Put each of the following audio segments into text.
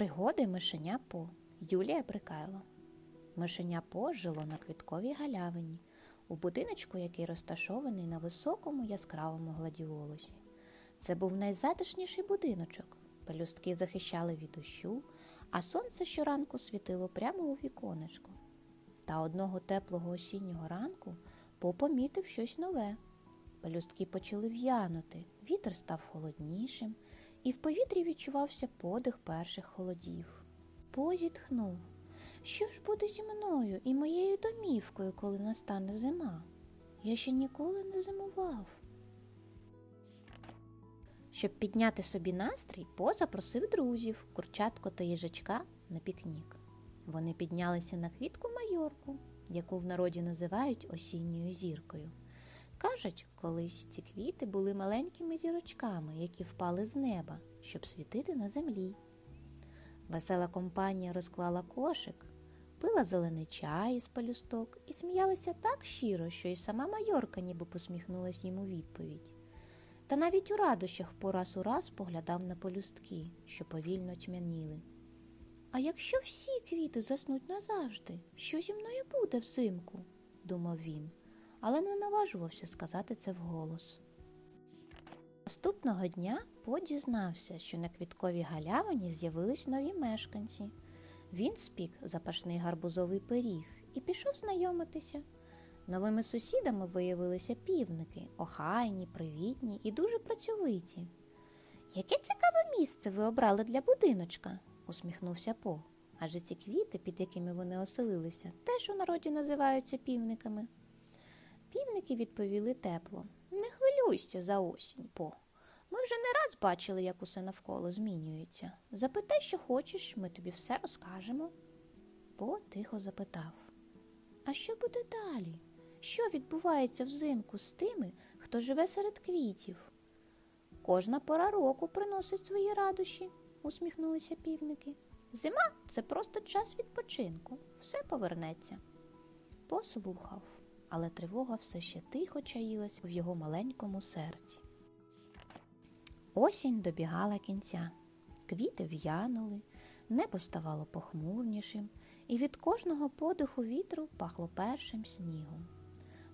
Пригоди мишеня По Юлія Брикайло. Мишеня По жило на квітковій галявині, у будиночку, який розташований на високому яскравому гладіолусі. Це був найзатишніший будиночок. Пелюстки захищали від дощу, а сонце щоранку світило прямо у віконечко. Та одного теплого осіннього ранку По помітив щось нове. Пелюстки почали в'янути, вітер став холоднішим, і в повітрі відчувався подих перших холодів. По зітхнув. Що ж буде зі мною і моєю домівкою, коли настане зима? Я ще ніколи не зимував. Щоб підняти собі настрій, По запросив друзів, курчатко та їжачка на пікнік. Вони піднялися на квітку майорку, яку в народі називають осінньою зіркою. Кажуть, колись ці квіти були маленькими зірочками, які впали з неба, щоб світити на землі. Весела компанія розклала кошик, пила зелений чай із палюсток і сміялася так щиро, що й сама майорка ніби посміхнулась їм у відповідь. Та навіть у радощах по раз у раз поглядав на полюстки, що повільно тьмяніли. А якщо всі квіти заснуть назавжди, що зі мною буде взимку? думав він, але не наважувався сказати це вголос. Наступного дня По дізнався, що на квітковій галявині з'явились нові мешканці. Він спік запашний гарбузовий пиріг і пішов знайомитися. Новими сусідами виявилися півники, охайні, привітні і дуже працьовиті. Яке цікаве місце ви обрали для будиночка, усміхнувся По. Адже ці квіти, під якими вони оселилися, теж у народі називаються півниками. Півники відповіли тепло. Не хвилюйся за осінь, По. Ми вже не раз бачили, як усе навколо змінюється. Запитай, що хочеш, ми тобі все розкажемо. По тихо запитав. А що буде далі? Що відбувається взимку з тими, хто живе серед квітів? Кожна пора року приносить свої радощі, усміхнулися півники. Зима це просто час відпочинку, все повернеться. Послухав, але тривога все ще тихо чаїлась в його маленькому серці. Осінь добігала кінця. Квіти в'янули, небо ставало похмурнішим, і від кожного подиху вітру пахло першим снігом.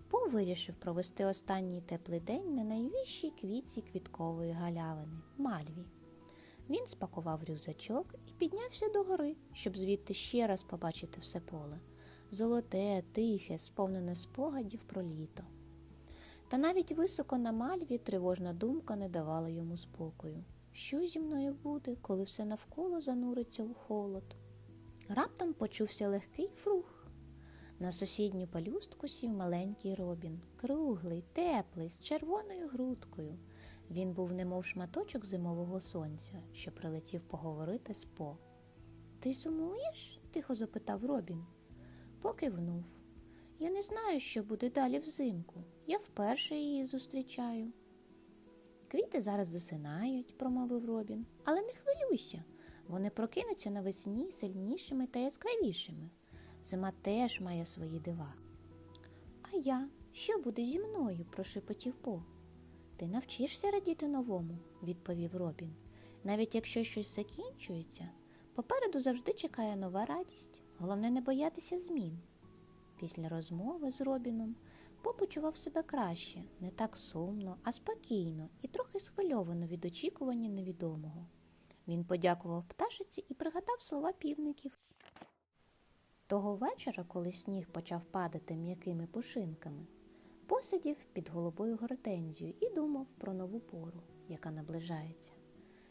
По вирішив провести останній теплий день на найвищій квітці квіткової галявини мальві. Він спакував рюкзачок і піднявся до гори, щоб звідти ще раз побачити все поле золоте, тихе, сповнене спогадів про літо. Та навіть високо на мальві тривожна думка не давала йому спокою. Що зі мною буде, коли все навколо зануриться у холод? Раптом почувся легкий фрух. На сусідню палюстку сів маленький робін, круглий, теплий, з червоною грудкою. Він був немов шматочок зимового сонця, що прилетів поговорити з По. Ти сумуєш? тихо запитав Робін. Покивнув. Я не знаю, що буде далі взимку. Я вперше її зустрічаю. Квіти зараз засинають, промовив Робін, але не хвилюйся. Вони прокинуться навесні сильнішими та яскравішими. Зима теж має свої дива. А я, що буде зі мною? прошепотів По. Ти навчишся радіти новому, відповів Робін. Навіть якщо щось закінчується, попереду завжди чекає нова радість. Головне не боятися змін. Після розмови з Робіном По почував себе краще, не так сумно, а спокійно і трохи схвильовано від очікування невідомого. Він подякував пташиці і пригадав слова півників. Того вечора, коли сніг почав падати м'якими пушинками, посидів під голубою гортензією і думав про нову пору, яка наближається.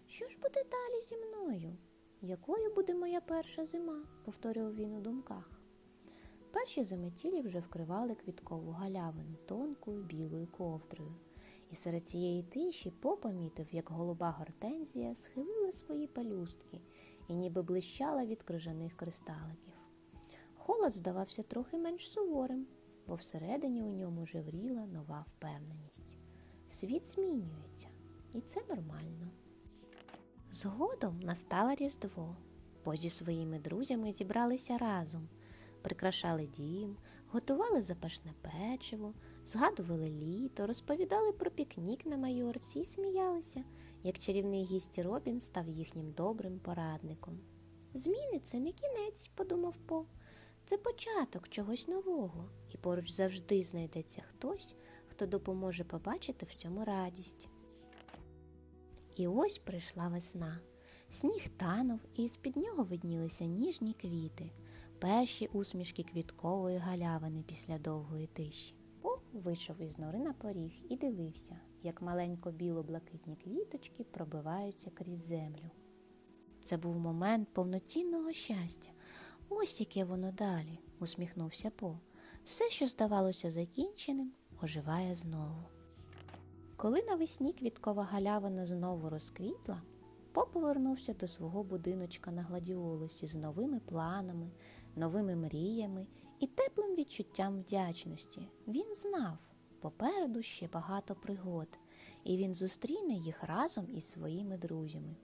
Що ж буде далі зі мною? Якою буде моя перша зима? повторював він у думках. Перші заметілі вже вкривали квіткову галявину тонкою білою ковдрою, і серед цієї тиші попомітив, як голуба гортензія схилила свої пелюстки і ніби блищала від крижаних кристаликів. Холод здавався трохи менш суворим, бо всередині у ньому жевріла нова впевненість. Світ змінюється, і це нормально. Згодом настало Різдво, бо зі своїми друзями зібралися разом, прикрашали дім, готували запашне печиво, згадували літо, розповідали про пікнік на майорці і сміялися, як чарівний гість Робін став їхнім добрим порадником. Зміни це не кінець, подумав По. Це початок чогось нового, і поруч завжди знайдеться хтось, хто допоможе побачити в цьому радість. І ось прийшла весна. Сніг танув, і з-під нього виднілися ніжні квіти, перші усмішки квіткової галявини після довгої тиші. По вийшов із нори на поріг і дивився, як маленько біло-блакитні квіточки пробиваються крізь землю. Це був момент повноцінного щастя. Ось яке воно далі, усміхнувся По. Все, що здавалося закінченим, оживає знову. Коли навесні квіткова галявина знову розквітла, По повернувся до свого будиночка на гладіолусі з новими планами, новими мріями і теплим відчуттям вдячності. Він знав, попереду ще багато пригод, і він зустріне їх разом із своїми друзями.